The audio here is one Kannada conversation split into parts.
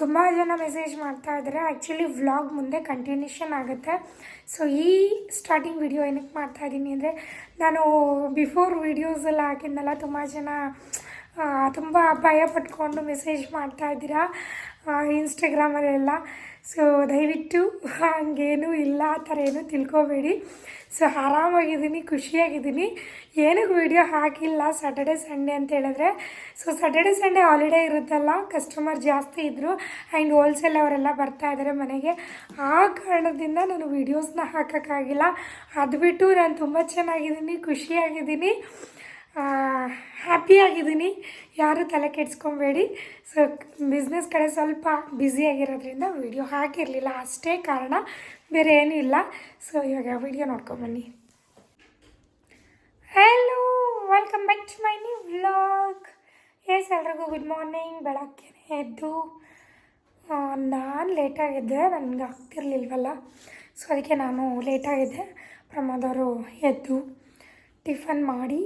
ತುಂಬ ಜನ ಮೆಸೇಜ್ ಮಾಡ್ತಾ ಇದ್ದಾರೆ ಆ್ಯಕ್ಚುಲಿ ವ್ಲಾಗ್ ಮುಂದೆ ಕಂಟಿನ್ಯೂಷನ್ ಆಗುತ್ತೆ. ಸೊ ಈ ಸ್ಟಾರ್ಟಿಂಗ್ ವಿಡಿಯೋ ಏನಕ್ಕೆ ಮಾಡ್ತಾ ಇದ್ದೀನಿ ಅಂದರೆ, ನಾನು ಬಿಫೋರ್ ವೀಡಿಯೋಸ್ ಎಲ್ಲ ಹಾಕಿದ್ನಲ್ಲ, ತುಂಬ ಜನ ತುಂಬ ಭಯ ಪಟ್ಕೊಂಡು ಮೆಸೇಜ್ ಮಾಡ್ತಾ ಇದ್ದೀರಾ ಇನ್ಸ್ಟಾಗ್ರಾಮಲ್ಲೆಲ್ಲ ಸೊ ದಯವಿಟ್ಟು ಹಂಗೇನೂ ಇಲ್ಲ, ಆ ಥರ ಏನೂ ತಿಳ್ಕೊಬೇಡಿ. ಸೊ ಆರಾಮಾಗಿದ್ದೀನಿ, ಖುಷಿಯಾಗಿದ್ದೀನಿ. ಏನಕ್ಕೆ ವೀಡಿಯೋ ಹಾಕಿಲ್ಲ ಸಾಟರ್ಡೆ ಸಂಡೇ ಅಂತ ಹೇಳಿದ್ರೆ. ಸೊ ಸಾಟರ್ಡೆ ಸಂಡೇ ಹಾಲಿಡೇ ಇರುತ್ತಲ್ಲ ಕಸ್ಟಮರ್ ಜಾಸ್ತಿ ಇದ್ದರು ಆ್ಯಂಡ್ ಹೋಲ್ಸೇಲ್ ಅವರೆಲ್ಲ ಬರ್ತಾ ಇದ್ದಾರೆ ಮನೆಗೆ. ಆ ಕಾರಣದಿಂದ ನಾನು ವೀಡಿಯೋಸ್ನ ಹಾಕೋಕ್ಕಾಗಿಲ್ಲ. ಅದು ಬಿಟ್ಟು ನಾನು ತುಂಬ ಚೆನ್ನಾಗಿದ್ದೀನಿ, ಖುಷಿಯಾಗಿದ್ದೀನಿ. ಹ್ಯಾಪಿಯಾಗಿದ್ದೀನಿ ಯಾರು ತಲೆ ಕೆಡಿಸ್ಕೊಬೇಡಿ. ಸೊ ಬಿಸ್ನೆಸ್ ಕಡೆ ಸ್ವಲ್ಪ ಬ್ಯುಸಿಯಾಗಿರೋದ್ರಿಂದ ವಿಡಿಯೋ ಹಾಕಿರಲಿಲ್ಲ. ಅಷ್ಟೇ ಕಾರಣ ಬೇರೆ ಏನೂ ಇಲ್ಲ. ಸೊ ಇವಾಗ video ನೋಡ್ಕೊಂಬನ್ನಿ hello welcome back to my new vlog yes ಎಲ್ರಿಗೂ ಗುಡ್ ಮಾರ್ನಿಂಗ್ ಬೆಳಗ್ಗೆ ಎದ್ದು ನಾನು ಲೇಟಾಗಿದ್ದೆ ನನಗೆ ಆಗ್ತಿರ್ಲಿಲ್ವಲ್ಲ. ಸೊ ಅದಕ್ಕೆ ನಾನು ಲೇಟಾಗಿದ್ದೆ ಪ್ರಮೋದವರು ಎದ್ದು ಟಿಫನ್ ಮಾಡಿ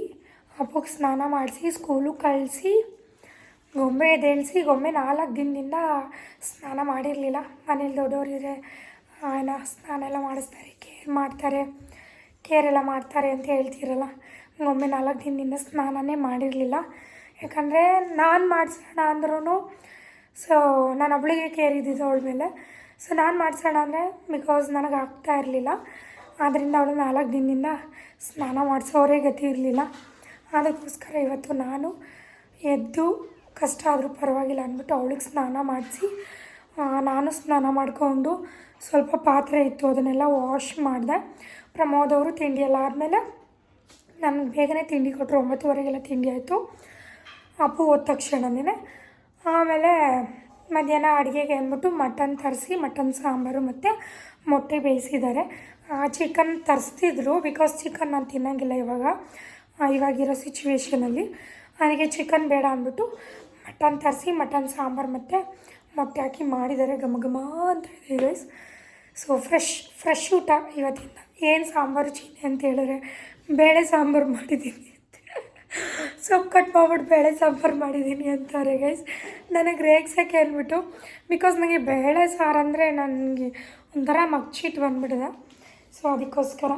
ಹಬ್ಬಕ್ಕೆ ಸ್ನಾನ ಮಾಡಿಸಿ ಸ್ಕೂಲಿಗೆ ಕಳಿಸಿ, ಗೊಂಬೆ ಎದ್ದೇಳಿಸಿ, ಗೊಂಬೆ ನಾಲ್ಕು ದಿನದಿಂದ ಸ್ನಾನ ಮಾಡಿರಲಿಲ್ಲ. ಮನೇಲಿ ದೊಡ್ಡವರಿದ್ರೆ ಏನೋ ಸ್ನಾನ ಎಲ್ಲ ಮಾಡಿಸ್ತಾರೆ ಕೇರ್ ಮಾಡ್ತಾರೆ ಕೇರ್ ಎಲ್ಲ ಮಾಡ್ತಾರೆ ಅಂತ ಹೇಳ್ತಿರಲ್ಲ. ಗೊಂಬೆ ನಾಲ್ಕು ದಿನದಿಂದ ಸ್ನಾನನೇ ಮಾಡಿರಲಿಲ್ಲ. ಯಾಕಂದರೆ ನಾನು ಮಾಡಿಸೋಣ ಅಂದ್ರೂ ಸೊ ನಾನು ಒಬ್ಳಿಗೆ ಕೇರ್ ಇದ್ದಿದ್ದು ಅವಳ ಮೇಲೆ. ಸೊ ನಾನು ಮಾಡಿಸೋಣ ಅಂದರೆ ಬಿಕಾಸ್ ನನಗೆ ಆಗ್ತಾ ಇರಲಿಲ್ಲ. ಆದ್ದರಿಂದ ಅವಳು ನಾಲ್ಕು ದಿನದಿಂದ ಸ್ನಾನ ಮಾಡಿಸೋರೇ ಗತಿ ಇರಲಿಲ್ಲ. ಅದಕ್ಕೋಸ್ಕರ ಇವತ್ತು ನಾನು ಎದ್ದು ಕಷ್ಟ ಆದರೂ ಪರವಾಗಿಲ್ಲ ಅಂದ್ಬಿಟ್ಟು ಅವಳಿಗೆ ಸ್ನಾನ ಮಾಡಿಸಿ ನಾನು ಸ್ನಾನ ಮಾಡಿಕೊಂಡು ಸ್ವಲ್ಪ ಪಾತ್ರೆ ಇತ್ತು, ಅದನ್ನೆಲ್ಲ ವಾಶ್ ಮಾಡಿದೆ. ಪ್ರಮೋದ್ ಅವರು ತಿಂಡಿ ಎಲ್ಲ ಆದಮೇಲೆ ನನಗೆ ಬೇಗನೆ ತಿಂಡಿ ಕೊಟ್ಟರು ಒಂಬತ್ತುವರೆಗೆಲ್ಲ ತಿಂಡಿ ಆಯಿತು. ಅಪ್ಪು ಹೋದ ತಕ್ಷಣನೇ ಆಮೇಲೆ ಮಧ್ಯಾಹ್ನ ಅಡುಗೆಗೆ ಅಂದ್ಬಿಟ್ಟು ಮಟನ್ ತರಿಸಿ, ಮಟನ್ ಸಾಂಬಾರು ಮತ್ತು ಮೊಟ್ಟೆ ಬೇಯಿಸಿದ್ದಾರೆ. ಚಿಕನ್ ತರಿಸ್ತಿದ್ರು ಬಿಕಾಸ್ ಚಿಕನ್ ನಾನು ತಿನ್ನೋಂಗಿಲ್ಲ ಇವಾಗ. ಇವಾಗಿರೋ ಸಿಚುವೇಶನಲ್ಲಿ ನನಗೆ ಚಿಕನ್ ಬೇಡ ಅಂದ್ಬಿಟ್ಟು ಮಟನ್ ತರಿಸಿ ಮಟನ್ ಸಾಂಬಾರು ಮತ್ತು ಮೊಟ್ಟೆ ಹಾಕಿ ಮಾಡಿದ್ದಾರೆ, ಘಮ ಘಮ ಅಂತ ಇದೆ ಗೈಸ್ ಸೊ ಫ್ರೆಶ್ ಫ್ರೆಶ್ ಊಟ ಇವತ್ತಿಂದ. ಏನು ಸಾಂಬಾರು ಚೀನಿ ಅಂತ ಹೇಳಿದ್ರೆ, ಬೇಳೆ ಸಾಂಬಾರು ಮಾಡಿದ್ದೀನಿ ಸೊಪ್ಪು ಕಟ್ ಮಾಡ್ಬಿಟ್ಟು ಬೇಳೆ ಸಾಂಬಾರು ಮಾಡಿದ್ದೀನಿ ಅಂತಾರೆ ಗೈಸ್ ನನಗೆ ರೇಗ್ಸೋಕ್ಕೆ ಅಂದ್ಬಿಟ್ಟು ಬಿಕಾಸ್ ನನಗೆ ಬೇಳೆ ಸಾರು ಅಂದರೆ ನನಗೆ ಒಂಥರ ಮಗ್ಚಿಟ್ಟು ಬಂದ್ಬಿಟ್ಟಿದೆ. ಸೊ ಅದಕ್ಕೋಸ್ಕರ.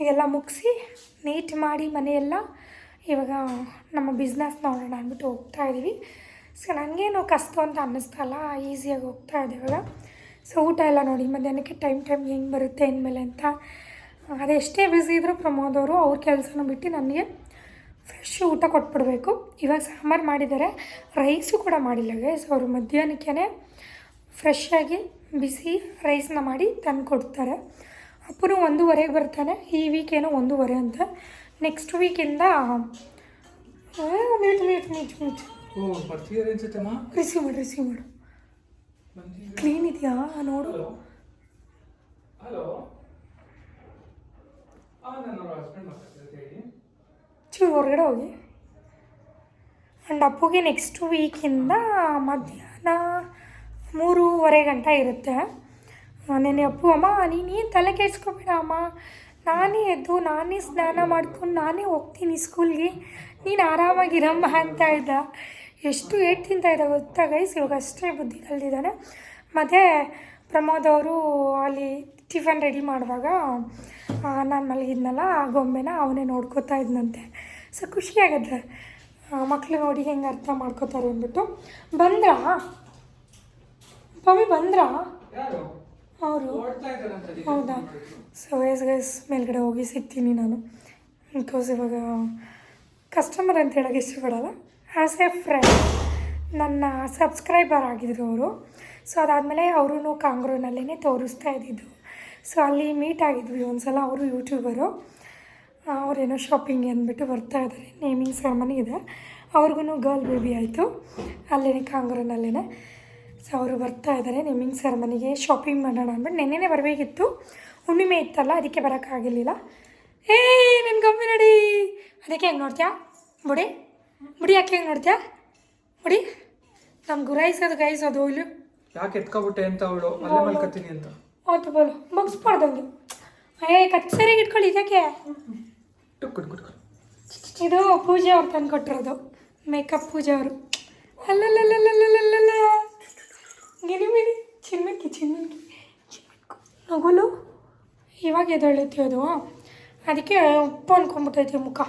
ಈಗೆಲ್ಲ ಮುಗಿಸಿ ನೀಟ್ ಮಾಡಿ ಮನೆಯೆಲ್ಲ ಇವಾಗ ನಮ್ಮ ಬಿಸ್ನೆಸ್ ನೋಡೋಣ ಅಂದ್ಬಿಟ್ಟು ಹೋಗ್ತಾ ಇದ್ದೀವಿ. ಸೊ ನನಗೇನು ಕಷ್ಟ ಅಂತ ಅನ್ನಿಸ್ತಲ್ಲ ಈಸಿಯಾಗಿ ಹೋಗ್ತಾ ಇದೆ ಇವಾಗ. ಸೊ ಊಟ ಎಲ್ಲ ನೋಡಿ, ಮಧ್ಯಾಹ್ನಕ್ಕೆ ಟೈಮ್ ಟೈಮ್ ಹೆಂಗೆ ಬರುತ್ತೆ ಇನ್ಮೇಲೆ ಅಂತ. ಅದೆಷ್ಟೇ ಬ್ಯುಸಿ ಇದ್ದರೂ ಪ್ರಮೋದ್ ಅವರು ಅವ್ರ ಕೆಲಸನ ಬಿಟ್ಟು ನನಗೆ ಫ್ರೆಶ್ ಊಟ ಕೊಟ್ಬಿಡ್ಬೇಕು. ಇವಾಗ ಸಾಂಬಾರು ಮಾಡಿದ್ದಾರೆ ರೈಸು ಕೂಡ ಮಾಡಿಲ್ಲ ಗೈಸ್ ಅವರು ಮಧ್ಯಾಹ್ನಕ್ಕೆ ಫ್ರೆಶ್ ಆಗಿ ಬಿಸಿ ರೈಸನ್ನ ಮಾಡಿ ತಂದು ಕೊಡ್ತಾರೆ ಅಪ್ಪನು ಒಂದೂವರೆಗೆ ಬರ್ತಾನೆ ಈ ವೀಕ್ ಏನೋ ಒಂದೂವರೆ ಅಂತ. Next ವೀಕಿಂದ meet meet meet meet receive ಮಾಡು ರಿಸೀವ್ ಮಾಡು. ಕ್ಲೀನ್ ಇದೆಯಾ? ನೋಡು. ಚೂರು ಹೊರಗಡೆ ಹೋಗಿ. ಆ್ಯಂಡ್ ಅಪ್ಪುಗೆ ನೆಕ್ಸ್ಟ್ ವೀಕಿಂದ ಮಧ್ಯಾಹ್ನ ಮೂರುವರೆ ಗಂಟೆ ಇರುತ್ತೆ. ನೆನೆ ಅಪ್ಪು, ಅಮ್ಮ ನೀನೇನು ತಲೆ ಕೆಡ್ಸ್ಕೊಬೇಡ, ಅಮ್ಮ. ನಾನೇ ಎದ್ದು, ನಾನೇ ಸ್ನಾನ ಮಾಡ್ಕೊಂಡು, ನಾನೇ ಹೋಗ್ತೀನಿ ಸ್ಕೂಲ್ಗೆ ನೀನು ಆರಾಮಾಗಿರಮ್ಮ ಅಂತ ಇದ್ದ. ಎಷ್ಟು ಏಟ್ ತಿಂತಾ ಇದ್ದ ಗೊತ್ತಾ ಗೈಸ್ ಇವಾಗ ಅಷ್ಟೇ ಬುದ್ಧಿ ಕಲ್ತಿದ್ದಾನೆ ಮತ್ತು ಪ್ರಮೋದ್ ಅವರು ಅಲ್ಲಿ ಟಿಫನ್ ರೆಡಿ ಮಾಡುವಾಗ ನಾನು ಮಲಗಿದ್ನಲ್ಲ, ಆ ಗೊಂಬೆನ ಅವನೇ ನೋಡ್ಕೋತಾ ಇದ್ನಂತೆ. ಸೊ, ಖುಷಿಯಾಗತ್ತೆ. ಮಕ್ಕಳು ನೋಡಿ ಹೆಂಗೆ ಅರ್ಥ ಮಾಡ್ಕೋತಾರೆ ಅಂದ್ಬಿಟ್ಟು. ಬಂದ್ರಾ? ಪವಿ ಬಂದ್ರಾ? ಅವರು ಹೌದಾ? ಸೊ ಎಸ್ ಗೈಸ್ ಮೇಲ್ಗಡೆ ಹೋಗಿ ಸಿಗ್ತೀನಿ ನಾನು. ಬಿಕಾಸ್ ಇವಾಗ ಕಸ್ಟಮರ್ ಅಂತ ಹೇಳೋಕ್ಕೆ ಇಷ್ಟಪಡಲ್ಲ. ಆ್ಯಸ್ ಎ ಫ್ರೆಂಡ್ ನನ್ನ ಸಬ್ಸ್ಕ್ರೈಬರ್ ಆಗಿದ್ರು ಅವರು. ಸೊ ಅದಾದಮೇಲೆ ಅವರು ಕಾಂಗ್ರೂನಲ್ಲೇ ತೋರಿಸ್ತಾ ಇದ್ದಿದ್ದು. ಸೊ ಅಲ್ಲಿ ಮೀಟ್ ಆಗಿದ್ವಿ ಒಂದು ಸಲ ಅವರು ಯೂಟ್ಯೂಬರು ಅವರೇನೋ ಶಾಪಿಂಗ್ ಅಂದ್ಬಿಟ್ಟು ಬರ್ತಾ ಇದ್ದಾರೆ. ನೇಮಿಂಗ್ ಸೆರೆಮನಿ ಇದೆ. ಅವ್ರಿಗೂ ಗರ್ಲ್ ಬೇಬಿ ಆಯಿತು. ಅಲ್ಲೇ ಕಾಂಗ್ರೂನಲ್ಲೇ ಸೊ ಅವರು ಬರ್ತಾ ಇದ್ದಾರೆ ನಿಮಿಂಗ್ ಸರ್ ಮನೆಗೆ ಶಾಪಿಂಗ್ ಮಾಡೋಣ ಅಂದ್ಬಿಟ್ಟು ನೆನ್ನೆನೇ ಬರಬೇಕಿತ್ತು. ಹುಣ್ಣಿಮೆ ಇತ್ತಲ್ಲ ಅದಕ್ಕೆ ಬರೋಕ್ಕಾಗಿರಲಿಲ್ಲ ಏ ನನ್ನ ಗಮ್ಮಿ ನೋಡಿ. ಅದಕ್ಕೆ ಹೆಂಗೆ ನೋಡ್ತೀಯಾ? ಬುಡಿ ಬುಡಿ ಯಾಕೆ ಹೆಂಗೆ ನೋಡ್ತೀಯಾ? ಬುಡಿ ನಮ್ಮ ಗುರಾಯಿಸೋದು ಗಾಯಿಸೋದು ಇಲ್ಲಿ. ಯಾಕೆ ಎತ್ಕೊಬಿಟ್ಟೆ ಅಂತ ಅವಳು? ಅಲ್ಲೇ ಮಲ್ಕತ್ತೀನಿ ಅಂತ. ಆಯ್ತು ಬೋಲು. ಮುಗಿಸ್ಬಾರ್ದಂಗೆ ಏ ಕಚ್ಚರಿಗೆ ಇಟ್ಕೊಳ್ಳಿ ಇದಕ್ಕೆ. ಇದು ಪೂಜೆ ಅವ್ರು ತಂದು ಕೊಟ್ಟಿರೋದು ಮೇಕಪ್ ಪೂಜೆ ಅವರು. ಅಲ್ಲಲ್ಲಲ್ಲಲ್ಲಲ್ಲಲ್ಲ ಗಿನಿಮಿನಿ ಚಿನ್ಮಿಕ್ಕಿ ಚಿನ್ಮಿಕ್ಕಿ ಚಿನ್ಮಿಕ್ಕು. ನಗುಲು? ಇವಾಗ ಎದಳತಿ ಅದು? ಅದಕ್ಕೆ ಉಪ್ಪು ಅನ್ಕೊಂಡ್ಬಿಟ್ಟೈತಿ ಮುಖ.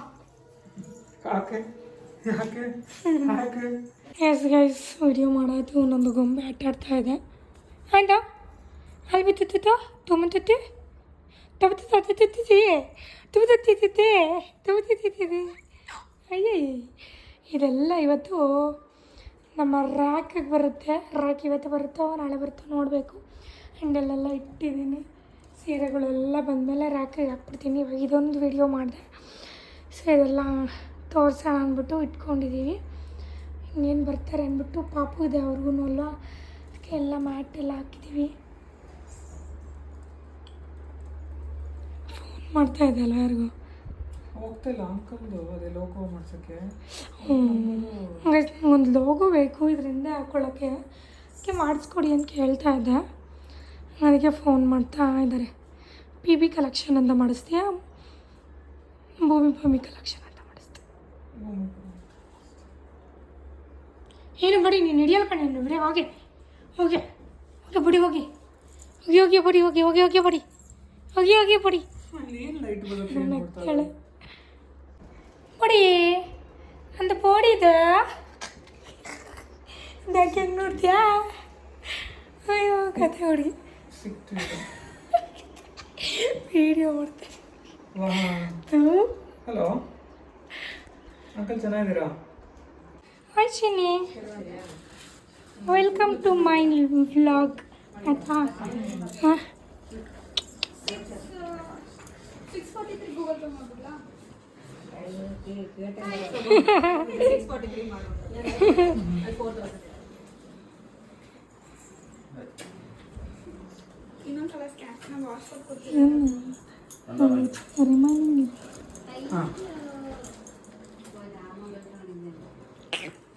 ಎಸ್ ಗೈಸ್ ವಿಡಿಯೋ ಮಾಡೋದು ಒಂದೊಂದು ಗೊಂಬೆ ಆಟ ಆಡ್ತಾ ಇದೆ. ಆಯ್ತಾ? ಅಲ್ಲಿ ಬಿತ್ತಿತ್ತು ತೊಗೊಂಬತ್ತಿತ್ತು ತೊಗೊತಿತ್ತಿತ್ತಿ ತುಬತ್ತಿತ್ತಿತ್ತೆ ತುಬತ್ತಿತ್ತಿದ್ದೆ ಅಯ್ಯೇ ಇದೆಲ್ಲ ಇವತ್ತು ನಮ್ಮ ರ್ಯಾಕಿಗೆ ಬರುತ್ತೆ ರ್ಯಾಕ್ ಇವತ್ತು ಬರುತ್ತೋ, ನಾಳೆ ಬರುತ್ತೋ ನೋಡಬೇಕು. ಹ್ಯಾಂಡಲೆಲ್ಲ ಇಟ್ಟಿದ್ದೀನಿ. ಸೀರೆಗಳೆಲ್ಲ ಬಂದಮೇಲೆ ರ್ಯಾಕಿಗೆ ಹಾಕ್ಬಿಡ್ತೀನಿ. ಇವಾಗ ಇದೊಂದು ವಿಡಿಯೋ ಮಾಡಿದೆ. ಸೊ ಇದೆಲ್ಲ ತೋರ್ಸೋಣ ಅಂದ್ಬಿಟ್ಟು ಇಟ್ಕೊಂಡಿದ್ದೀವಿ ಇನ್ನೇನು ಬರ್ತಾರೆ ಅಂದ್ಬಿಟ್ಟು ಪಾಪು ಇದೆ ಅವ್ರಿಗೂ ಅಲ್ಲ ಅದಕ್ಕೆ ಎಲ್ಲ ಮ್ಯಾಟ್ ಎಲ್ಲ ಹಾಕಿದ್ದೀವಿ ಫೋನ್ ಮಾಡ್ತಾ ಇದೆ ಅಲ್ಲ ಹೋಗ್ತಾ ಇಲ್ಲ ಅಂಕಲ್ದು ಅದೇ ಲೋಗೋ ಮಾಡ್ಸೋಕ್ಕೆ. ಒಂದು ಲೋಗೋ ಬೇಕು ಇದರಿಂದ ಹಾಕ್ಕೊಳ್ಳೋಕ್ಕೆ ಅದಕ್ಕೆ ಮಾಡಿಸ್ಕೊಡಿ ಅಂತ ಕೇಳ್ತಾ ಇದ್ದೆ. ಅದಕ್ಕೆ ಫೋನ್ ಮಾಡ್ತಾ ಇದ್ದಾರೆ. ಪಿ ಬಿ ಕಲೆಕ್ಷನ್ ಅಂತ ಮಾಡಿಸ್ತೀಯಾ? ಭೂಮಿ ಭೂಮಿ ಕಲೆಕ್ಷನ್ ಅಂತ ಮಾಡಿಸ್ತೀಯ? ಏನು ಬಡಿ ನೀನು ಹಿಡಿಯಲ್ಲ ಕಣೆ ನೀನು ಬರೀ ಹೋಗಿ. ಹೋಗಿ. ಹೋಗಿ ಬಡಿ ಹೋಗಿ. ಹೋಗಿ ಹೋಗಿ ಬಡಿ ಹೋಗಿ ಹೋಗಿ ಹೋಗಿ ಬಡಿ. ಹೋಗಿ ಹೋಗಿ ಬಡಿ. ಅಲ್ಲಿ ಅಂದ ಪೋಡಿ. ಇದು ಅಂತ ಯಾಕೆ ಹೆಂಗೆ ನೋಡ್ತೀಯಾ? ಅಯ್ಯೋ ಕತೆ ಹುಡುಗಿ. ವಿಡಿಯೋ ಮಾಡ್ತೀನಿ. ಹಲೋ. ಅಂಕಲ್ ಚೆನ್ನಾಗಿದ್ದೀರಾ? Hi Chinni. Welcome to my vlog ಆಯ್ತಾ? ಹಾಂ. ರಿಮೈನಿಂಗ್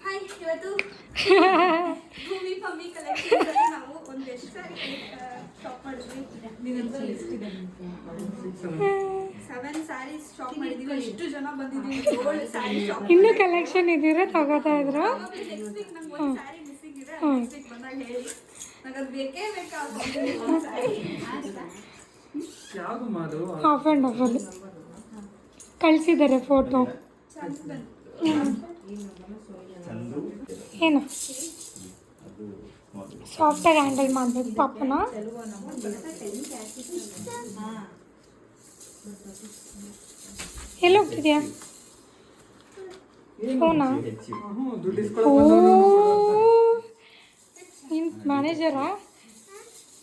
ಹಾಯ್ ಇವತ್ತು ಭೂಮಿ ಪಮ್ಮಿ ಕಲೆಕ್ಷನ್ ನಾವು ಒಂದೆಷ್ಟು ಸಾರಿ ಶಾಪ್ ಮಾಡಿದ್ವಿ ಸೆವೆನ್ ಸ್ಯಾರೀಸ್ ಶಾಪ್ ಮಾಡಿದೀವಿ. ಎಷ್ಟು ಜನ ಬಂದಿದ್ದೀವಿ. ಏಳು ಸ್ಯಾರಿ ಶಾಪ್ ಇನ್ನೂ ಕಲೆಕ್ಷನ್ ಇದ್ದೀರಾ? ತಗೋತಾ ಇದ್ರು? ನೆಕ್ಸ್ಟ್ ವೀಕ್ ನಂಗೆ ಒಂದು ಸ್ಯಾರಿ ಮಿಸ್ಸಿಂಗ್ ಇದೆ. ನೆಕ್ಸ್ಟ್ ವೀಕ್ ಬಂದಾಗ ಹೇಳಿ. ನಂಗೆ ಅದು ಬೇಕೇ ಆಫ್ ಆ್ಯಂಡ್ ಆಫಲ್ಲಿ ಕಳಿಸಿದ್ದಾರೆ ಫೋಟೋ ಏನು? ಸಾಫ್ಟಾಗಿ ಹ್ಯಾಂಡಲ್ ಮಾಡಬೇಕು ಪಾಪನ. ಎಲ್ಲಿ ಹೋಗ್ತಿದ್ಯಾ? ಫೋನಾ ನೀನು ಮ್ಯಾನೇಜರಾ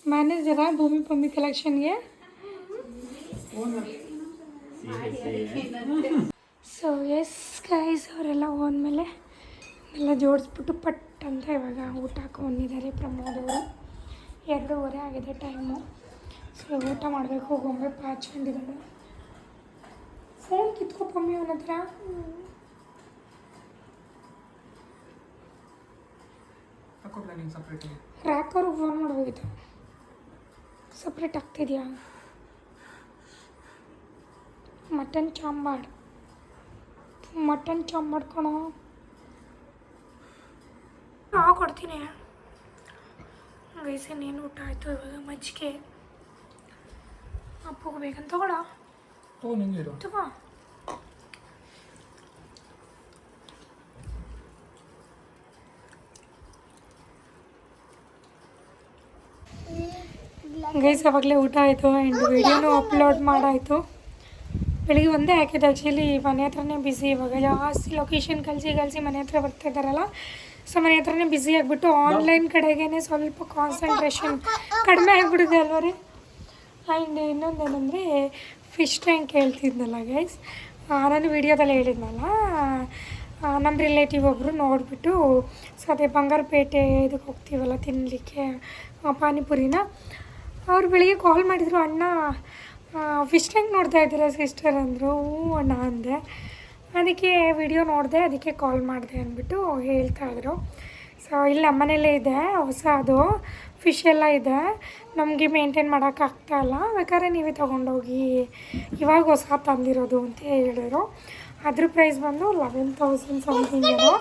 ಮ್ಯಾನೇಜರಾ ಭೂಮಿ ಭೂಮಿ ಕಲೆಕ್ಷನ್ಗೆ ಸೊ ಎಸ್ ಗೈಸ್ ಅವರೆಲ್ಲ ಹೋದ್ಮೇಲೆ ಎಲ್ಲ ಜೋಡಿಸ್ಬಿಟ್ಟು ಪಟ್ ಅಂತ ಇವಾಗ ಊಟ ಹಾಕೊಂಡಿದ್ದಾರೆ ಪ್ರಮೋದ್ ಅವರು. ಎರಡೂವರೆ ಆಗಿದೆ ಟೈಮು ಸೊ ಊಟ ಮಾಡಬೇಕು ಗೊಂಬೆ ಪಾಚ್ಕೊಂಡಿದ್ದಾಳೆ ಫೋನ್ ಕಿತ್ಕೊಪ್ಪಮ್ಮಿ ಅವನ ಹತ್ರ. ರ್ಯಾಕ್ ಅವ್ರಿಗೆ ಫೋನ್ ಮಾಡಬೇಕಿತ್ತು. ಸಪ್ರೇಟ್ ಆಗ್ತಿದ್ಯಾ? ಮಟನ್ ಚಾಂಬಾಡ್ ಮಟನ್ ಚಾಂಬಾಡ್ ಕಣೋ. ನಾವು ಕೊಡ್ತೀನಿ. ಗೈಸನ್ ಏನು ಊಟ ಆಯಿತು ಇವಾಗ? ಮಜ್ಜಿಗೆ. ಅಪ್ಪಗೆ ಬೇಕಂತ ತಗೊಳ ಓ ನಿಂಗಿರು ತಗೋ ಗೈಸ್ ಅವಾಗಲೇ ಊಟ ಆಯಿತು. ಆ್ಯಂಡ್ ವಿಡಿಯೋನು ಅಪ್ಲೋಡ್ ಮಾಡಾಯಿತು. ಬೆಳಿಗ್ಗೆ ಒಂದೇ ಹಾಕಿದ್ದು ಆ್ಯಕ್ಚುಲಿ ಮನೆ ಹತ್ರನೇ ಬ್ಯುಸಿ ಇವಾಗ. ಜಾಸ್ತಿ ಲೊಕೇಶನ್ ಕಳಿಸಿ ಕಳಿಸಿ ಮನೆ ಹತ್ರ ಬರ್ತಾ ಇದ್ದಾರಲ್ಲ. ಸೊ ಮನೆ ಹತ್ರನೇ ಬ್ಯುಸಿ ಆಗಿಬಿಟ್ಟು ಆನ್ಲೈನ್ ಕಡೆಗೇ ಸ್ವಲ್ಪ ಕಾನ್ಸಂಟ್ರೇಷನ್ ಕಡಿಮೆ ಆಗಿಬಿಟ್ಟಿದೆ ಅಲ್ವ ರೀ? ಆ್ಯಂಡ್ ಇನ್ನೊಂದೇನೆಂದರೆ ಫಿಶ್ ಟ್ಯಾಂಕ್ ಹೇಳ್ತಿದ್ನಲ್ಲ ಗೈಸ್ ನಾನು ವಿಡಿಯೋದಲ್ಲಿ ಹೇಳಿದ್ನಲ್ಲ ನಮ್ಮ ರಿಲೇಟಿವ್ ಒಬ್ಬರು ನೋಡಿಬಿಟ್ಟು ಸೊ ಅದೇ ಬಂಗಾರಪೇಟೆ ಇದಕ್ಕೆ ಹೋಗ್ತೀವಲ್ಲ ತಿನ್ನಲಿಕ್ಕೆ ಪಾನಿಪುರಿನ? ಅವ್ರು ಬೆಳಿಗ್ಗೆ ಕಾಲ್ ಮಾಡಿದರು, ಅಣ್ಣ ಫಿಶ್ ಟ್ಯಾಂಕ್ ನೋಡ್ತಾ ಇದ್ದೀರಾ ಸಿಸ್ಟರ್ ಅಂದರು. ಹ್ಞೂ ಅಣ್ಣ, ಅಂದೆ. ಅದಕ್ಕೆ ವಿಡಿಯೋ ನೋಡಿದೆ, ಅದಕ್ಕೆ ಕಾಲ್ ಮಾಡಿದೆ ಅಂದ್ಬಿಟ್ಟು ಹೇಳ್ತಾಯಿದ್ರು ಸೊ ಇಲ್ಲಿ ನಮ್ಮನೇಲೇ ಇದೆ, ಹೊಸ ಅದು ಫಿಶ್ ಎಲ್ಲ ಇದೆ. ನಮಗೆ ಮೇಂಟೈನ್ ಮಾಡೋಕ್ಕಾಗ್ತಾ ಇಲ್ಲ. ಬೇಕಾದ್ರೆ ನೀವೇ ತೊಗೊಂಡೋಗಿ ಇವಾಗ ಹೊಸ ತಂದಿರೋದು ಅಂತ ಹೇಳಿದ್ರು. ಅದ್ರ ಪ್ರೈಸ್ ಬಂದು ಲೆವೆನ್ ತೌಸಂಡ್ ಸಮಥಿಂಗ್ ಏನೋ.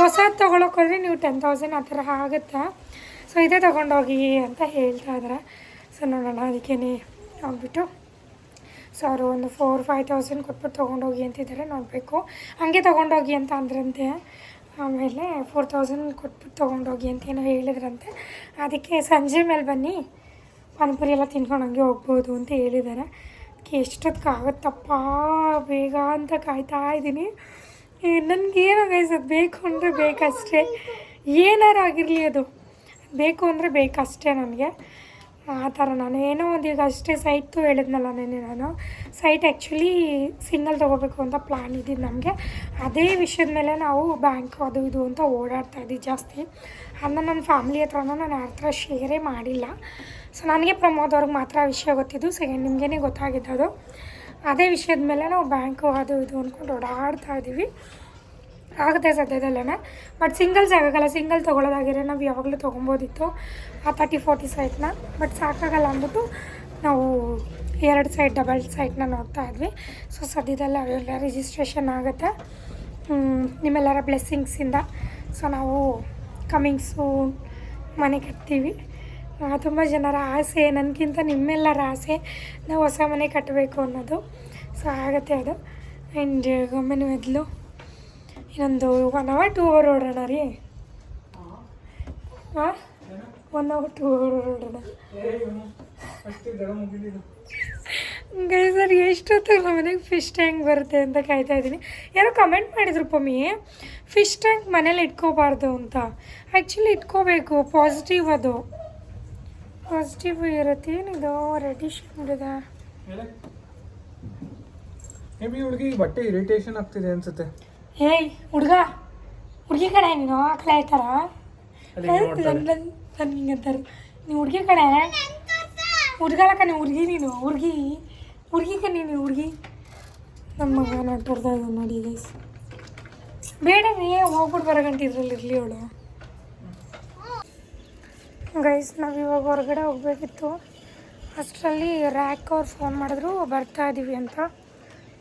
ಹೊಸದು ತೊಗೊಳಕ್ಕೆ ಹೋದರೆ ನೀವು ಟೆನ್ ತೌಸಂಡ್ ಆ ಥರ ಆಗುತ್ತೆ. ಸೊ ಇದೇ ತೊಗೊಂಡೋಗಿ ಅಂತ ಹೇಳ್ತಾ ಇದ್ದಾರೆ ಸೊ ನೋಡೋಣ, ಅದಕ್ಕೇನೆ ಹೋಗ್ಬಿಟ್ಟು. ಸೊ ಅವರು ಒಂದು ಫೋರ್ ಫೈವ್ ತೌಸಂಡ್ ಕೊಟ್ಬಿಟ್ಟು ತೊಗೊಂಡೋಗಿ ಅಂತಿದ್ದಾರೆ ನೋಡಬೇಕು. ಹಂಗೆ ತೊಗೊಂಡೋಗಿ ಅಂತ ಅಂದ್ರಂತೆ. ಆಮೇಲೆ ಫೋರ್ ತೌಸಂಡ್ ಕೊಟ್ಬಿಟ್ಟು ತೊಗೊಂಡೋಗಿ ಅಂತ ಏನೋ ಹೇಳಿದ್ರಂತೆ. ಅದಕ್ಕೆ ಸಂಜೆ ಮೇಲೆ ಬನ್ನಿ. ಪಾನಿಪುರಿ ಎಲ್ಲ ತಿನ್ಕೊಂಡು ಹಂಗೆ ಹೋಗ್ಬೋದು ಅಂತ ಹೇಳಿದ್ದಾರೆ. ಅದಕ್ಕೆ ಎಷ್ಟೊತ್ತಾಗುತ್ತಪ್ಪ ಬೇಗ ಅಂತ ಕಾಯ್ತಾ ಇದ್ದೀನಿ. ನನಗೇನೋ ಅದು ಬೇಕು ಅಂದರೆ ಬೇಕಷ್ಟೇ. ಏನಾರು ಆಗಿರಲಿ ಅದು. ಬೇಕು ಅಂದರೆ ಬೇಕಷ್ಟೇ ನನಗೆ. ಆ ಥರ ನಾನು ಏನೋ ಒಂದು ಈಗ ಅಷ್ಟೇ ಸೈಟು ಹೇಳಿದ್ನಲ್ಲ ನೆನ್ನೆ ನಾನು. ಸೈಟ್ ಆ್ಯಕ್ಚುಲಿ ಸಿಂಗಲ್ ತೊಗೋಬೇಕು ಅಂತ ಪ್ಲ್ಯಾನ್ ಇದ್ದಿದ್ದು ನಮಗೆ. ಅದೇ ವಿಷಯದ ಮೇಲೆ ನಾವು ಬ್ಯಾಂಕ್ ಅದು ಇದು ಅಂತ ಓಡಾಡ್ತಾ ಇದ್ದೀವಿ ಜಾಸ್ತಿ. ಅದನ್ನ ನನ್ನ ಫ್ಯಾಮಿಲಿ ಹತ್ರನೂ ನಾನು ಯಾರ ಹತ್ರ ಶೇರೇ ಮಾಡಿಲ್ಲ. ಸೊ ನನಗೆ ಪ್ರಮೋದ್ ಅವ್ರಿಗೆ ಮಾತ್ರ ವಿಷಯ ಗೊತ್ತಿದ್ದು ಸೆಕೆಂಡ್ ನಿಮಗೇನೆ ಗೊತ್ತಾಗಿದ್ದದು. ಅದೇ ವಿಷಯದ ಮೇಲೆ ನಾವು ಬ್ಯಾಂಕು ಅದು ಇದು ಅಂದ್ಕೊಂಡು ಓಡಾಡ್ತಾ ಇದ್ದೀವಿ. ಆಗುತ್ತೆ ಸದ್ಯದಲ್ಲೇ ಬಟ್ ಸಿಂಗಲ್ಸ್ ಆಗೋಲ್ಲ ಸಿಂಗಲ್ ತೊಗೊಳ್ಳೋದಾಗಿರೋ ನಾವು ಯಾವಾಗಲೂ ತೊಗೊಬೋದಿತ್ತು ಆ ತರ್ಟಿ ಫೋರ್ಟಿ ಸೈಟ್ನ ಬಟ್ ಸಾಕಾಗಲ್ಲ ಅಂದ್ಬಿಟ್ಟು ನಾವು ಎರಡು ಸೈಟ್ ಡಬಲ್ ಸೈಟ್ನ ನೋಡ್ತಾ ಇದ್ವಿ. ಸೊ ಸದ್ಯದಲ್ಲೇ ಅವೆಲ್ಲ ರಿಜಿಸ್ಟ್ರೇಷನ್ ಆಗುತ್ತೆ. ನಿಮ್ಮೆಲ್ಲರ ಬ್ಲೆಸ್ಸಿಂಗ್ಸಿಂದ ಸೊ ನಾವು ಕಮಿಂಗ್ಸು ಮನೆ ಕಟ್ತೀವಿ ತುಂಬ ಜನರ ಆಸೆ ನನಗಿಂತ ನಿಮ್ಮೆಲ್ಲರ ಆಸೆ, ನಾವು ಹೊಸ ಮನೆ ಕಟ್ಟಬೇಕು ಅನ್ನೋದು. ಸೊ ಆಗುತ್ತೆ ಅದು. ಆ್ಯಂಡ್ ಗೊಮ್ಮೆನೂ ಎದ್ಲು ಇನ್ನೊಂದು ಒನ್ ಅವರ್ ಟೂ ಅವರ್ ಓಡೋಣ ರೀ. ಹಾಂ ಒನ್ ಅವರ್ ಟೂ ಅವರ್ ಓಡೋಣ ಸರ್ ಎಷ್ಟೊತ್ತು ನಮ್ಮ ಮನೆಗೆ ಫಿಶ್ ಟ್ಯಾಂಕ್ ಬರುತ್ತೆ ಅಂತ ಕಾಯ್ತಾ ಇದ್ದೀನಿ. ಯಾರೋ ಕಮೆಂಟ್ ಮಾಡಿದ್ರು ಪಮ್ಮಿ ಫಿಶ್ ಟ್ಯಾಂಕ್ ಮನೇಲಿ ಇಟ್ಕೋಬಾರ್ದು ಅಂತ. ಆ್ಯಕ್ಚುಲಿ ಇಟ್ಕೋಬೇಕು. ಪಾಸಿಟಿವ್ ಅದು. ಪಾಸಿಟಿವ್ ಇರುತ್ತೆ. ಏನಿದು? ರೆಡಿಶ್ ಮಾಡಿದೆ ಮೇ ಬಿ ಹುಡುಗಿ ಬಟ್ಟೆ ಇರಿಟೇಷನ್ ಆಗ್ತಿದೆ ಅನ್ಸುತ್ತೆ. ಏಯ್ ಹುಡುಗ. ಹುಡುಗಿ ಕಡೆ ನೀನು ಆ ಕಡೆ ಆಯ್ತಾರ? ಹಿಂಗಂತಾರ ನೀ ಹಿಂಗಂತಾರೆ ನೀವು ಹುಡುಗಿ ಕಡೆ ಹುಡುಗಲಕ್ಕ ನೀವು ಹುಡುಗಿ ನೀನು ಹುಡುಗಿ. ಹುಡುಗಿ ಕಣಿ ನೀನು ಹುಡುಗಿ. ನಮ್ಮ ಮಗ ಇದ್ದಾನೆ ನೋಡಿ ಗೈಸ್ ಬೇಡ ನೀ ಹೋಗ್ಬಿಟ್ಟು ಬರೋ ಗಂಟೆ ಇದ್ರಲ್ಲಿ ಇರಲಿ ಅವಳು. ಗೈಸ್ ನಾವು ಇವಾಗ ಹೊರಗಡೆ ಹೋಗಬೇಕಿತ್ತು. ಅಷ್ಟರಲ್ಲಿ ರ್ಯಾಕ್ ಅವ್ರು ಫೋನ್ ಮಾಡಿದ್ರು ಬರ್ತಾ ಇದ್ದೀವಿ ಅಂತ.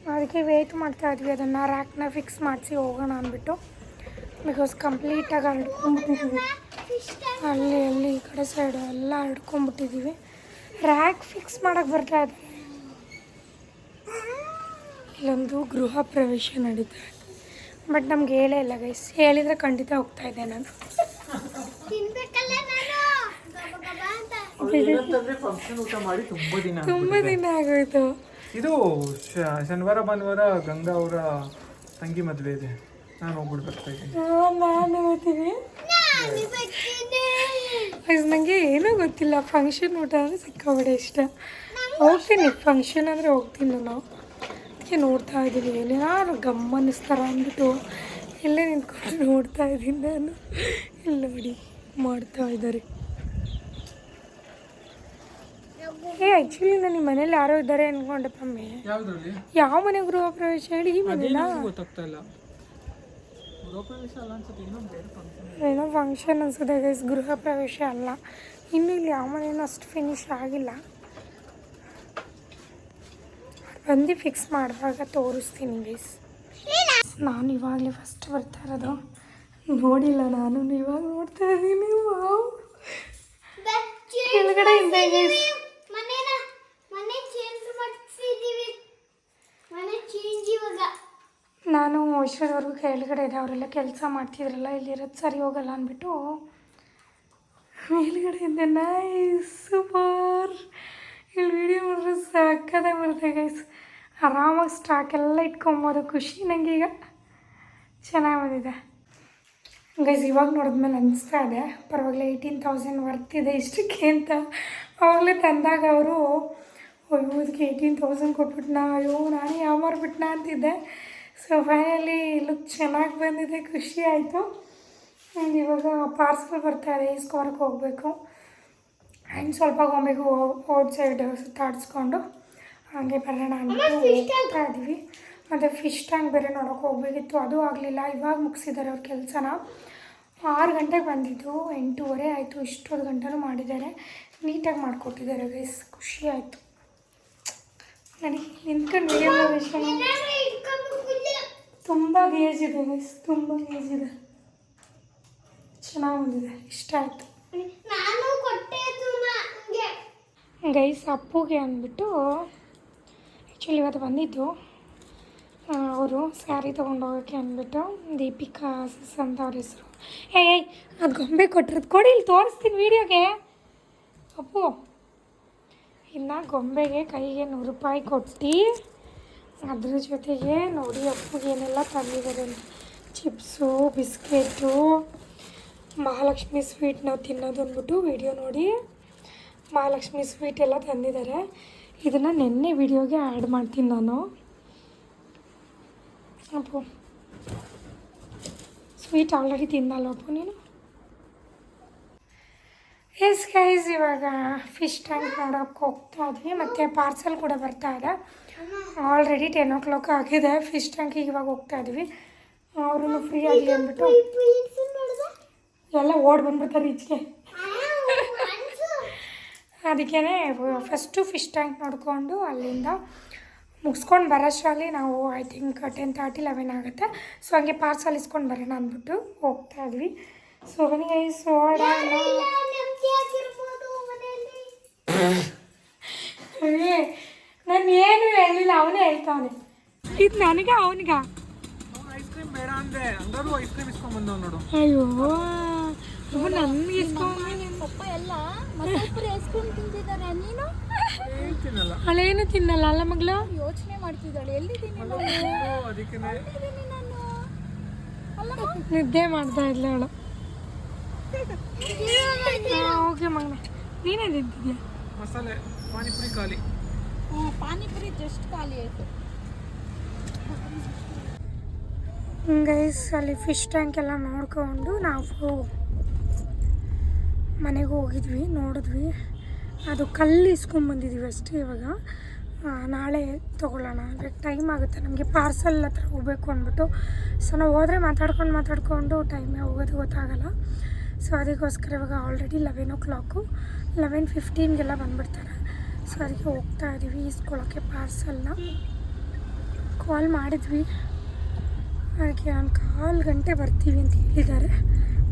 ಅದಕ್ಕೆ ವೆಯ್ಟ್ ಮಾಡ್ತಾ ಇದ್ವಿ ಅದನ್ನು ರ್ಯಾಕ್ನ ಫಿಕ್ಸ್ ಮಾಡಿಸಿ ಹೋಗೋಣ ಅಂದ್ಬಿಟ್ಟು. ಬಿಕಾಸ್ ಕಂಪ್ಲೀಟಾಗಿ ಹರಡ್ಕೊಂಡ್ಬಿಟ್ಟಿದ್ದೀವಿ ಅಲ್ಲಿ ಅಲ್ಲಿ ಈ ಕಡೆ ಸೈಡು ಎಲ್ಲ ಹರಡ್ಕೊಂಬಿಟ್ಟಿದ್ದೀವಿ ರ್ಯಾಕ್ ಫಿಕ್ಸ್ ಮಾಡೋಕ್ಕೆ ಬರ್ತಾ ಇದೆ ಇಲ್ಲೊಂದು ಗೃಹ ಪ್ರವೇಶ ನಡೀತಾ ಇದೆ ಬಟ್ ನಮ್ಗೆ ಹೇಳೇ ಇಲ್ಲ ಗೈಸ್ ಹೇಳಿದರೆ ಖಂಡಿತ ಹೋಗ್ತಾ ಇದ್ದೆ ನಾನು. ತುಂಬಾ ದಿನ ತುಂಬ ಆಗ್ಬಿಟ್ಟಿದೆ. ದಿನ ಆಗೋಯ್ತು. ಇದು ಶನಿವಾರ, ಭಾನುವಾರ ಗಂಗಾ ಅವರ ತಂಗಿ ಮದುವೆ ಇದೆ. ನಾನು ಹೋಗ್ಬಿಟ್ಟು ಬರ್ತಾ ಇದ್ದೀನಿ. ನನಗೆ ಏನೂ ಗೊತ್ತಿಲ್ಲ. ಫಂಕ್ಷನ್ ಊಟ ಅಂದರೆ ಸಿಕ್ಕಾಬಿಡೆ ಇಷ್ಟ. ಹೋಗ್ತೀನಿ. ಫಂಕ್ಷನ್ ಅಂದರೆ ಹೋಗ್ತೀನಿ ನಾನು. ಅದಕ್ಕೆ ನೋಡ್ತಾ ಇದ್ದೀನಿ. ಏನೇನಾರು ಗಮ್ಮನಿಸ್ತಾರ ಅಂದ್ಬಿಟ್ಟು ಇಲ್ಲೇ ನಿಂತ್ಕೊಂಡು ನೋಡ್ತಾ ಇದ್ದೀನಿ ನಾನು. ಇಲ್ಲಿ ನೋಡಿ, ಮಾಡ್ತಾ ಇದ್ದಾರೆ. ಏ ಆ್ಯಕ್ಚುಲಿ ನಾನು ನಿಮ್ಮ ಮನೇಲಿ ಯಾರೋ ಇದ್ದಾರೆ ಅಂದ್ಕೊಂಡೆ ತಮ್ಮಿ. ಯಾವ್ದ್ರಲ್ಲಿ? ಯಾವ ಮನೆ ಗೃಹ ಪ್ರವೇಶ ಹೇಳಿ ಈ ಮನೇನಾ? ಅದೇನು ಗೊತ್ತಾಗ್ತಾ ಇಲ್ಲ. ಗೃಹ ಪ್ರವೇಶ ಅಲ್ಲ ಅನ್ಸುತ್ತೆ ಇನ್ನೊಂದು ಬೇರೆ ಫಂಕ್ಷನ್ ಏನೋ ಫಂಕ್ಷನ್ ಅನ್ಸುತ್ತೆ ಗೈಸ್ ಗೃಹ ಪ್ರವೇಶ ಅಲ್ಲ. ಇನ್ನು ಇಲ್ಲಿ ಯಾವ ಮನೇನೂ ಅಷ್ಟು ಫಿನಿಶ್ ಆಗಿಲ್ಲ. ಬಂದು ಫಿಕ್ಸ್ ಮಾಡಿದಾಗ ತೋರಿಸ್ತೀನಿ ಗೈಸ್ ನಾನು ಇವಾಗಲೇ ಫಸ್ಟ್ ಬರ್ತಾ ಇರೋದು. ನೋಡಿಲ್ಲ ನಾನು ಇವಾಗ ನೋಡ್ತಾ ಇದ್ದೀನಿ ವಾವ್. ಕೆಳಗಡೆ ಇದೆ ಗೈಸ್ ಮನೇನ ಮನೆ ಚೇಂಜ್ ಮಾಡ್ಸಿದೀವಿ ಮನೆ ಚೇಂಜ್ ಇವಾಗ ನಾನು ಐಶ್ವರ್ಯವರೆಗೂ ಕೆಳಗಡೆ ಇದೆ, ಅವರೆಲ್ಲ ಕೆಲಸ ಮಾಡ್ತಿದ್ರಲ್ಲ, ಇಲ್ಲಿರೋದು ಸರಿ ಹೋಗಲ್ಲ ಅಂದ್ಬಿಟ್ಟು ಮೇಲ್ಗಡೆ ಇದ್ದೆ ನೈಸ್ ಸೂಪರ್ ಇಲ್ಲಿ ವಿಡಿಯೋ ಮಾಡಿದ್ರೆ ಸಕ್ಕತ್ತಾಗಿ ಬರುತ್ತೆ ಗೈಸ್ ಆರಾಮಾಗಿ ಸ್ಟಾಕ್ ಎಲ್ಲ ಇಟ್ಕೊಬೋದು, ಖುಷಿ ನನಗೆ ಈಗ. ಚೆನ್ನಾಗಿ ಬಂದಿದೆ. ಗೈಸ್ ಇವಾಗ ನೋಡಿದ್ಮೇಲೆ ಅನಿಸ್ತಾ ಇದೆ, ಪರವಾಗಿಲ್ಲ ಏಯ್ಟೀನ್ ತೌಸಂಡ್ ವರ್ತ್ ಇದೆ ಇಷ್ಟಕ್ಕೆ ಅಂತ. ಅವಾಗಲೇ ತಂದಾಗ ಅವರು ಅಯ್ಯೋ ಏಯ್ಟೀನ್ ತೌಸಂಡ್ ಕೊಟ್ಬಿಟ್ನಾ? ಅಯ್ಯೋ, ನಾನೇ ಯಾವ ಮಾರ್ಬಿಟ್ನಾ? ಅಂತಿದ್ದೆ. ಸೊ ಫೈನಲಿ ಲುಕ್ ಚೆನ್ನಾಗಿ ಬಂದಿದೆ ಖುಷಿ ಆಯಿತು. ಆ್ಯಂಡ್ ಇವಾಗ ಪಾರ್ಸಲ್ ಬರ್ತಾ ಇದೆ ಇಸ್ಕೊಳಕ್ಕೆ ಹೋಗಬೇಕು. ಆ್ಯಂಡ್ ಸ್ವಲ್ಪ ಗೊಂಬೆಗೂ ಔಟ್ ಸೈಡ್ ಸುತ್ತಾಡಿಸ್ಕೊಂಡು ಹಾಗೆ ಬರೋಣ ಅಂದ್ಬಿಟ್ಟು ಹೋಗ್ತಾ ಇದ್ದೀವಿ ಮತ್ತು ಫಿಶ್ ಟ್ಯಾಂಕ್ ಬೇರೆ ನೋಡೋಕೆ ಹೋಗಬೇಕಿತ್ತು ಅದು ಆಗಲಿಲ್ಲ. ಇವಾಗ ಮುಗಿಸಿದ್ದಾರೆ ಅವ್ರ ಕೆಲಸನ. ಆರು ಗಂಟೆಗೆ ಬಂದಿದ್ದು ಎಂಟೂವರೆ ಆಯಿತು ಇಷ್ಟೊಂದು ಗಂಟೆನೂ ಮಾಡಿದ್ದಾರೆ. ನೀಟಾಗಿ ಮಾಡಿಕೊಟ್ಟಿದ್ದಾರೆ ಗೈಸ್ ಖುಷಿ ಆಯಿತು. ನಡಿ, ನಿಂತ್ಕೊಂಡು ವಿಡಿಯೋ ತುಂಬ ಗೇಜ್ ಇದೆ ಗೈಸ್ ತುಂಬ ಗೇಜ್ ಇದೆ. ಚೆನ್ನಾಗಿ ಬಂದಿದೆ, ಇಷ್ಟ ಆಯಿತು. ಗೈಸ್ ಅಪ್ಪುಗೆ ಅಂದ್ಬಿಟ್ಟು ಆ್ಯಕ್ಚುಲಿ ಇವತ್ತು ಬಂದಿದ್ದು ಅವರು ಸ್ಯಾರಿ ತೊಗೊಂಡೋಗೋಕ್ಕೆ ಅಂದ್ಬಿಟ್ಟು ದೀಪಿಕಾ ಸಿಸ್ ಅಂತ ಅವ್ರ ಹೆಸರು. ಏಯ್ ಅದು ಗೊಂಬೆ ಕೊಟ್ಟಿರೋದು ಕೊಡಿ, ಇಲ್ಲಿ ತೋರಿಸ್ತೀನಿ ವೀಡಿಯೋಗೆ ಅಪ್ಪು. ಇನ್ನು ಗೊಂಬೆಗೆ ಕೈಗೆ ನೂರು ರೂಪಾಯಿ ಕೊಟ್ಟು, ಅದ್ರ ಜೊತೆಗೆ ನೋಡಿ ಅಪ್ಪುಗೆ ಏನೆಲ್ಲ ತಂದಿದ್ದಾರೆ ಅಂತ. ಚಿಪ್ಸು, ಬಿಸ್ಕೆಟು, ಮಹಾಲಕ್ಷ್ಮಿ ಸ್ವೀಟ್ ನಾವು ತಿನ್ನೋದು ಅಂದ್ಬಿಟ್ಟು ವಿಡಿಯೋ ನೋಡಿ ಮಹಾಲಕ್ಷ್ಮಿ ಸ್ವೀಟ್ ಎಲ್ಲ ತಂದಿದ್ದಾರೆ. ಇದನ್ನು ನೆನ್ನೆ ವಿಡಿಯೋಗೆ ಆ್ಯಡ್ ಮಾಡ್ತೀನಿ ನಾನು. ಅಪ್ಪು, ಸ್ವೀಟ್ ಆಲ್ರೆಡಿ ತಿನ್ನಲ್ಲ ಅಪ್ಪು ನೀನು? ಎಸ್ ಗೈಸ್ ಇವಾಗ ಫಿಶ್ ಟ್ಯಾಂಕ್ ನೋಡೋಕ್ಕೆ ಹೋಗ್ತಾ ಇದ್ವಿ. ಮತ್ತು ಪಾರ್ಸಲ್ ಕೂಡ ಬರ್ತಾ ಇದೆ ಆಲ್ರೆಡಿ ಟೆನ್ ಓ ಕ್ಲಾಕ್ ಆಗಿದೆ ಫಿಶ್ ಟ್ಯಾಂಕಿಗೆ ಇವಾಗ ಹೋಗ್ತಾ ಇದ್ವಿ. ಅವರು ಫ್ರೀ ಆಗಲಿ ಅಂದ್ಬಿಟ್ಟು ಎಲ್ಲ ಓಡ್ ಬಂದ್ಬಿಡ್ತಾರೆ ಈಚೆಗೆ. ಅದಕ್ಕೇ ಫಸ್ಟು ಫಿಶ್ ಟ್ಯಾಂಕ್ ನೋಡಿಕೊಂಡು ಅಲ್ಲಿಂದ ಮುಗಿಸ್ಕೊಂಡು ಬರೋಷ್ಟರಲ್ಲಿ ನಾವು I think ten thirty eleven ಆಗುತ್ತೆ. ಸೊ ಹಂಗೆ ಪಾರ್ಸಲ್ ಇಸ್ಕೊಂಡು ಬರೋಣ ಅಂದ್ಬಿಟ್ಟು ಹೋಗ್ತಾ ಇದ್ವಿ. ಸೊ ಬನ್ನಿ ಸೋಡ ನಾನು ಏನು ಹೇಳಿಲ್ಲ ಅವನೇ ಹೇಳ್ತಾವನೆ. ಇದು ನನಗೆ ಅವನಿಗ? ಐಸ್ ಕ್ರೀಮ್ ಬೇಡ ಅಂದೆ. ಹಂಗಾರು ಐಸ್ ಕ್ರೀಮ್ ಇಸ್ಕೊಂಡ್ ಬಂದವ್ ನೋಡು. ಅಯ್ಯೋ ಇವು ನನಗೆ ಇಸ್ಕೊಂಡು ಪಪ್ಪ ಎಲ್ಲ ಮಸಾಲೆ ಐಸ್ ಕ್ರೀಮ್ ತಿಂತಿದ್ದಾರೆ ನೀನು? ತಿನ್ನಲ್ಲ ಅಲ್ಲೇನು ತಿನ್ನಲ್ಲ ಅಲ್ಲ ಮಗಳು? ಯೋಚನೆ ಮಾಡ್ತಿದ್ದಾಳೆ ಎಲ್ಲಿದ್ದೀನಿ ನಾನು? ಅದಕ್ಕೆ ನಿದ್ದೆ ಮಾಡ್ತಾ ಇದ್ಲ ಅವಳು. ಓಕೆ ಮಗನ ನೀನೇ ತಿಂತಿದ್ಯಾ ಮಸಾಲೆ ಪಾನಿಪುರಿ ಖಾಲಿ. ಹ್ಞೂ ಪಾನಿಪುರಿ ಜಸ್ಟ್ ಖಾಲಿ ಆಯಿತು. ಗೈಸ್ ಅಲ್ಲಿ ಫಿಶ್ ಟ್ಯಾಂಕ್ ಎಲ್ಲ ನೋಡ್ಕೊಂಡು ನಾವು ಮನೆಗೆ ಹೋಗಿದ್ವಿ ನೋಡಿದ್ವಿ. ಅದು ಕಲ್ಲು ಇಸ್ಕೊಂಬಂದಿದ್ವಿ ಅಷ್ಟೇ ಇವಾಗ. ನಾಳೆ ತೊಗೊಳ್ಳೋಣ. ಅಂದರೆ ಟೈಮ್ ಆಗುತ್ತೆ. ನಮಗೆ ಪಾರ್ಸಲ್ ಹತ್ರ ಹೋಗಬೇಕು ಅಂದ್ಬಿಟ್ಟು. ಸೊ ನಾವು ಹೋದರೆ ಮಾತಾಡ್ಕೊಂಡು ಮಾತಾಡಿಕೊಂಡು ಟೈಮೇ ಹೋಗೋದು ಗೊತ್ತಾಗಲ್ಲ. ಸೊ ಅದಕ್ಕೋಸ್ಕರ ಇವಾಗ already eleven o'clock eleven ಫಿಫ್ಟೀನ್ಗೆಲ್ಲ ಬಂದುಬಿಡ್ತಾರೆ. ಸೊ ಅದಕ್ಕೆ ಹೋಗ್ತಾ ಇದ್ದೀವಿ ಇಸ್ಕೊಳ್ಳೋಕ್ಕೆ ಪಾರ್ಸೆಲ್ನ ಕಾಲ್ ಮಾಡಿದ್ವಿ. ಅದಕ್ಕೆ ನಾನು ಕಾಲು ಗಂಟೆ ಬರ್ತೀವಿ ಅಂತ ಹೇಳಿದ್ದಾರೆ.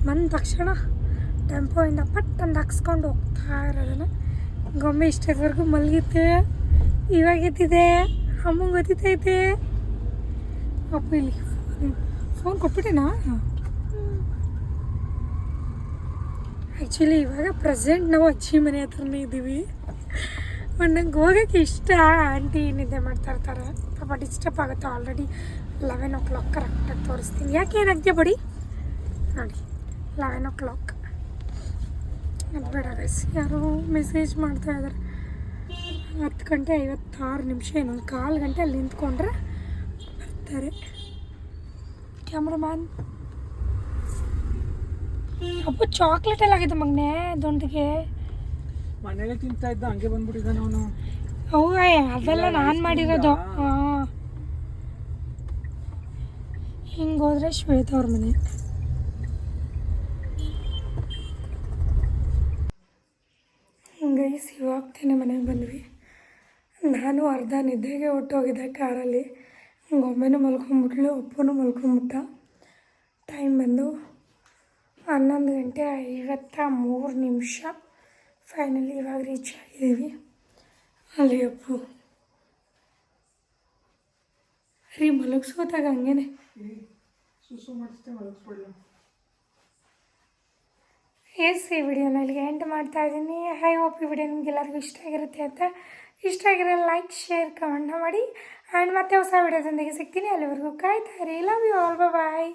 ಬಂದ ತಕ್ಷಣ ಟೆಂಪೋಯಿಂದ ಪಟ್ ಅಂತ ಹಾಕ್ಸ್ಕೊಂಡು ಹೋಗ್ತಾ ಇರೋದನ್ನು ಗೊಂಬೆ ಇಷ್ಟದವರೆಗೂ ಮಲಗಿತ್ತೆ ಇವಾಗ ಎದ್ದಿದೆ. ಅಮ್ಮಂಗೆ ಗೊತ್ತಿತ್ತೈತೆ ಅಪ್ಪ ಇಲ್ಲಿ ಫೋನ್ ಕೊಟ್ಬಿಟ್ಟೆನಾ? ಆ್ಯಕ್ಚುಲಿ ಇವಾಗ ಪ್ರೆಸೆಂಟ್ ನಾವು ಅಜ್ಜಿ ಮನೆ ಹತ್ರನೇ ಇದ್ದೀವಿ. ಬಟ್ ನಂಗೆ ಹೋಗೋಕ್ಕೆ ಇಷ್ಟ. ಆಂಟಿ ನಿದ್ದೆ ಮಾಡ್ತಾ ಇರ್ತಾರೆ. ಪಾಪ ಡಿಸ್ಟರ್ಬ್ ಆಗುತ್ತೆ ಆಲ್ರೆಡಿ ಲೆವೆನ್ ಓ ಕ್ಲಾಕ್ ಕರೆಕ್ಟಾಗಿ ತೋರಿಸ್ತೀನಿ. ಯಾಕೆ ಏನಾಗ್ತೀಯ ಬಡಿ? ನೋಡಿ ಲೆವೆನ್ ಓ ಕ್ಲಾಕ್ ಅದು ಬೇಡ ಗೈಸ್ ಯಾರೋ ಮೆಸೇಜ್ ಮಾಡ್ತಾ ಇದ್ದಾರೆ ಹತ್ತು ಗಂಟೆ ಐವತ್ತಾರು ನಿಮಿಷ ಇನ್ನೊಂದು ಕಾಲು ಗಂಟೆ ಅಲ್ಲಿ ನಿಂತ್ಕೊಂಡ್ರೆ ಬರ್ತಾರೆ. ಕ್ಯಾಮ್ರಾಮ್ಯಾನ್ ಅಪ್ಪ ಚಾಕ್ಲೇಟ್ ಎಲ್ಲ ಆಗಿದೆ ಮಗನೇ ದೊಂದಿಗೆ ಮನೇಲಿ ತಿಂತಾ ಇದ್ದ ಹಂಗೆ ಬಂದ್ಬಿಟ್ಟಿದ್ದಾನೆ ಅವನು. ಅವು ಅದೆಲ್ಲ ನಾನು ಮಾಡಿರೋದು. ಹಾಂ. ಹಿಂಗೆ ಹೋದ್ರೆ ಶ್ವೇತ ಅವ್ರ ಮನೆ. ಗೈಸ್ ಇವಾಗ ತಾನೇ ಮನೆಗೆ ಬಂದ್ವಿ. ನಾನು ಅರ್ಧ ನಿದ್ದೆಗೆ ಹೊಟ್ಟೋಗಿದ್ದೆ ಕಾರಲ್ಲಿ. ಒಮ್ಮೆನೂ ಮಲ್ಕೊಂಬಿಟ್ಲು ಅಪ್ಪನೂ ಮಲ್ಕೊಂಬಿಟ್ಟ. ಟೈಮ್ ಬಂದು ಹನ್ನೊಂದು ಗಂಟೆ ಐವತ್ತ ಮೂರು ನಿಮಿಷ ಫೈನಲಿ ಇವಾಗ ರೀಚ್ ಆಗಿದ್ದೀವಿ. ಅಲ್ಲಿ ಅಪ್ಪು. ರೀ ಮಲಗಿಸೋದಾಗ ಹಂಗೇನೆ. ಸುಸು ಮಾಡಿಸ್ತೇ ಮಲಗಿಸ್ಬಿಡ್ಲ ಎಸ್ ಈ ವಿಡಿಯೋನ ಇಲ್ಲಿಗೆ ಎಂಡ್ ಮಾಡ್ತಾ ಇದ್ದೀನಿ. ಐ ಹೋಪ್ ಈ ವಿಡಿಯೋ ನಿಮ್ಗೆಲ್ಲರಿಗೂ ಇಷ್ಟ ಆಗಿರುತ್ತೆ ಅಂತ ಇಷ್ಟ ಆಗಿರೋ ಲೈಕ್ ಶೇರ್ ಕಮೆಂಟ್ ಮಾಡಿ. ಆ್ಯಂಡ್ ಮತ್ತೆ ಹೊಸ ವಿಡಿಯೋದೊಂದಿಗೆ ಸಿಗ್ತೀನಿ. ಅಲ್ಲಿವರೆಗೂ ಕಾಯ್ತಾ ಇರಿ. Love you all bye